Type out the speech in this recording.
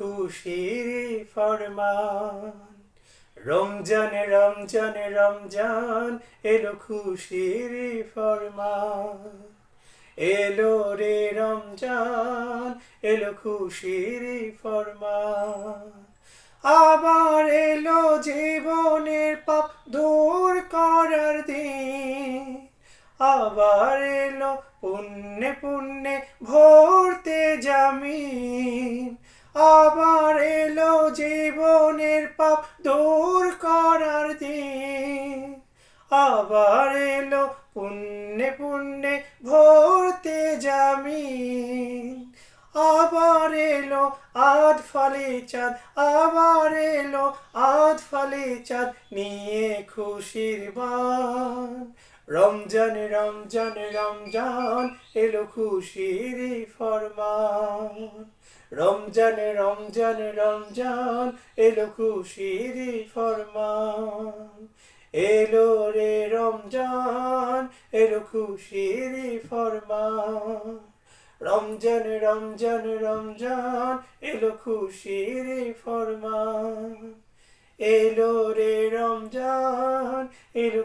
খুশির ফরমান। রমজান রমজান রমজান, এলো খুশির ফরমান। এলো রে রমজান, এলো খুশির ফরমান। আবার এলো জীবনের পাপ দূর করার দিন। আবার এলো পুণ্যে পুণ্যে ভরতে জামিন। আবার এলো জীবনের পাপ দূর করার দিন। আবার এলো পুণ্যে পুণ্যে ভরতে জামিন আবার এলো আধ ফলে চাঁদ, আবার এলো আধ ফলে চাঁদ, নিয়ে খুশির বান। রমজান রমজান রমজান, এলো খুশির ফরমান। রমজান রমজান রমজান, এলো খুশির ফরমান। এলো রে রমজান, এলো খুশির ফরমান। রমজান রমজান রমজান এলো খুশির ফরমান। এলো রে রমজান এলো